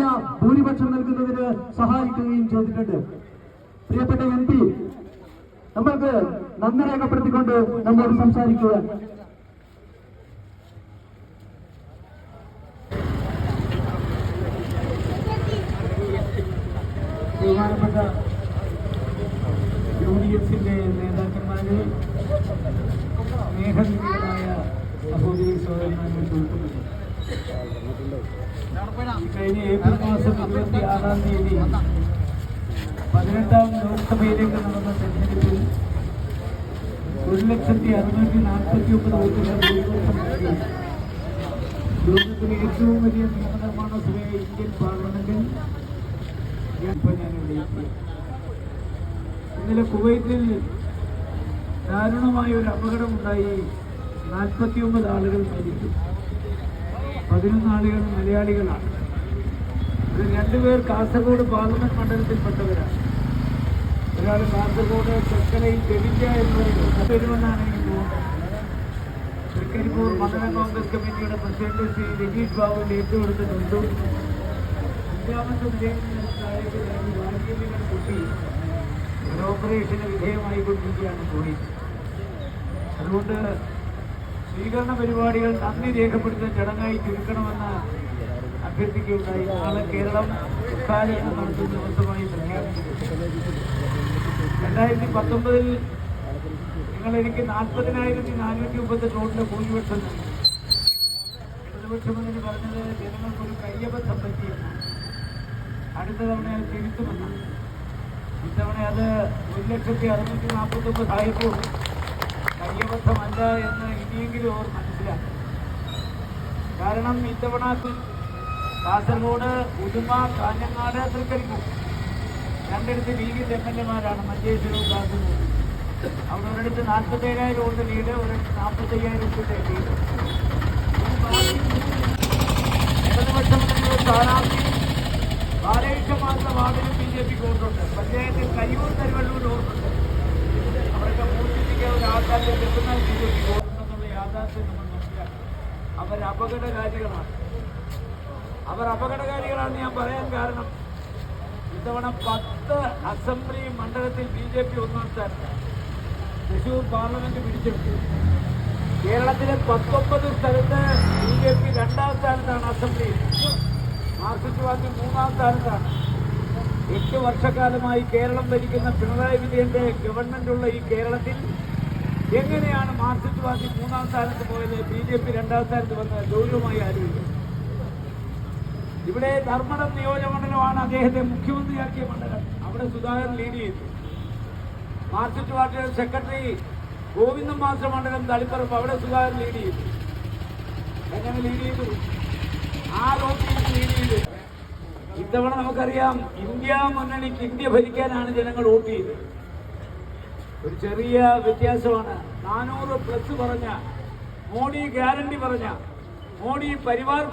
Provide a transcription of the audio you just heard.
വലിയ ഭൂരിപക്ഷം നൽകുന്നതിന് സഹായിക്കുകയും ചെയ്തിട്ടുണ്ട്. പ്രിയപ്പെട്ട എം പി നമ്മൾക്ക് നന്ദി രേഖപ്പെടുത്തിക്കൊണ്ട് നമ്മോട് സംസാരിക്കുക. യു ഡി എഫിന്റെ നേതാക്കന്മാരെ സഹോദരി സഹോദരന്മാരെ സുഹൃത്തുക്കളെ കഴിഞ്ഞ ഏപ്രിൽ മാസം ഇരുപത്തി ആറാം തീയതി പതിനെട്ടാം ലോക്സഭയിലേക്ക് നടന്ന തെരഞ്ഞെടുപ്പിൽ ഒരു ലക്ഷത്തി അറുന്നൂറ്റി നാൽപ്പത്തി ഒമ്പത് വോട്ടുകൾ ലോകത്തിലെ ഏറ്റവും വലിയ നിയമനിർമ്മാണ സഭയായ ഇന്ത്യൻ പാർലമെന്റിൽ ഇന്നലെ കുവൈത്തിൽ ദാരുണമായ ഒരു അപകടമുണ്ടായി നാൽപ്പത്തിയൊമ്പത് ആളുകൾ മരിച്ചു. പതിനൊന്ന് ആളുകൾ മലയാളികളാണ്. ഇത് രണ്ടുപേർ കാസർഗോഡ് പാർലമെന്റ് മണ്ഡലത്തിൽപ്പെട്ടവരാണ്. ഒരാൾ കാസർഗോഡ് ചെക്കലയിൽ ഗവിക്ക എന്ന് പറയുന്നത് എനിക്ക് തോന്നുന്നത്. തൃക്കരിപ്പൂർ മണ്ഡലം കോൺഗ്രസ് കമ്മിറ്റിയുടെ പ്രസിഡന്റ് ശ്രീ രജീഷ് ബാബുവിന്റെ ഏറ്റുകൊടുത്തിട്ടുണ്ട് അഞ്ചാമത്തെ വാർഗീയങ്ങൾ കുട്ടി ഒരു ഓപ്പറേഷന് വിധേയമായിക്കൊണ്ടിരിക്കുകയാണ് പോയി അതുകൊണ്ട് സ്വീകരണ പരിപാടികൾ നന്ദി രേഖപ്പെടുത്തുന്ന ചടങ്ങായി ചുരുക്കണമെന്ന് അഭ്യർത്ഥിക്കുകയുണ്ടായി. നാളെ കേരളം ഉദ്ഘാടനം നടത്തുന്ന ദിവസമായി രണ്ടായിരത്തി പത്തൊമ്പതിൽ നിങ്ങൾ എനിക്ക് നാൽപ്പതിനായിരത്തി നാനൂറ്റി മുപ്പത്തി വോട്ടിന്റെ ഭൂരിപക്ഷം നൽകി. ഇടതുപക്ഷമെന്ന് പറഞ്ഞത് ജനങ്ങൾക്കൊരു കയ്യബദ്ധം പറ്റിയെന്നാണ്. അടുത്ത തവണ അത് തിരുത്തുമെന്നാണ്. ഇത്തവണ അത് ഒരു ലക്ഷത്തി അറുന്നൂറ്റി നാൽപ്പത്തൊമ്പത് ആയപ്പോൾ കയ്യബദ്ധമല്ല എന്ന് ഇനിയെങ്കിലും അവർ മനസ്സിലാക്കും. കാരണം ഇത്തവണ കാസർഗോഡ് ഉദുമ കാഞ്ഞങ്ങാട് തൃക്കരിപ്പൂർ രണ്ടിടത്ത് ലീഗിന്റെ എം എൽ എമാരാണ് മഞ്ചേശ്വരവും കാസർഗോഡ്. അവിടെ ഒരിടത്ത് നാൽപ്പത്തി ഏഴായിരം വോട്ട് ലീഡ് ഒരിടത്ത് നാൽപ്പത്തി അയ്യായിരം വോട്ടിന്റെ ലീഡ് ഇടതുപക്ഷം സ്ഥാനാർത്ഥി ബാലകൃഷ്ണ മാത്രം വാർഡിലും ബി ജെ പിക്ക് വോട്ടുണ്ട് പഞ്ചായത്തിൽ കയ്യൂർ തരുവള്ളൂർ വോട്ടുണ്ട് വോട്ടുണ്ടെന്നുള്ള യാഥാർത്ഥ്യം നമ്മൾ അവർ അപകടകാരികളാണ്. അവർ അപകടകാരികളാണെന്ന് ഞാൻ പറയാൻ കാരണം ഇത്തവണ പത്ത് അസംബ്ലി മണ്ഡലത്തിൽ ബി ജെ പി ഒന്നാം സ്ഥാനത്ത് തൃശൂർ പാർലമെന്റ് പിടിച്ചെടുത്തു. കേരളത്തിലെ പത്തൊമ്പത് സ്ഥലത്ത് ബി ജെ പി രണ്ടാം സ്ഥാനത്താണ് അസംബ്ലി. മാർക്സിസ്റ്റ് പാർട്ടി മൂന്നാം സ്ഥാനത്താണ്. എട്ട് വർഷക്കാലമായി കേരളം ഭരിക്കുന്ന പിണറായി വിജയന്റെ ഗവൺമെന്റുള്ള ഈ കേരളത്തിൽ എങ്ങനെയാണ് മാർക്സിസ്റ്റ് പാർട്ടി മൂന്നാം സ്ഥാനത്ത് പോയത്? ബി ജെ പി രണ്ടാം സ്ഥാനത്ത് വന്നത് ഗൗരവമായി ആലോചിക്കും ഇവിടെ ധർമ്മടം നിയോജകമണ്ഡലമാണ് അദ്ദേഹത്തെ മുഖ്യമന്ത്രിയാക്കിയ മണ്ഡലം. അവിടെ സുധാകരൻ ലീഡ് ചെയ്തു. മാർക്സിസ്റ്റ് പാർട്ടിയുടെ സെക്രട്ടറി ഗോവിന്ദൻ മാസ്റ്റർ മണ്ഡലം തളിപ്പറമ്പ് അവിടെ സുധാകരൻ ലീഡ് ചെയ്തു. എങ്ങനെ ലീഡ് ചെയ്തു? ആ ലോക്കിൽ ലീഡ് ചെയ്തു. ഇത്തവണ നമുക്കറിയാം ഇന്ത്യ മുന്നണിക്ക് ഇന്ത്യ ഭരിക്കാനാണ് ജനങ്ങൾ വോട്ട് ചെയ്തത്. ഒരു ചെറിയ വ്യത്യാസമാണ്. നാനൂറ് പ്ലസ് പറഞ്ഞ മോഡി ഗ്യാരണ്ടി പറഞ്ഞ മോഡി പരിവാർ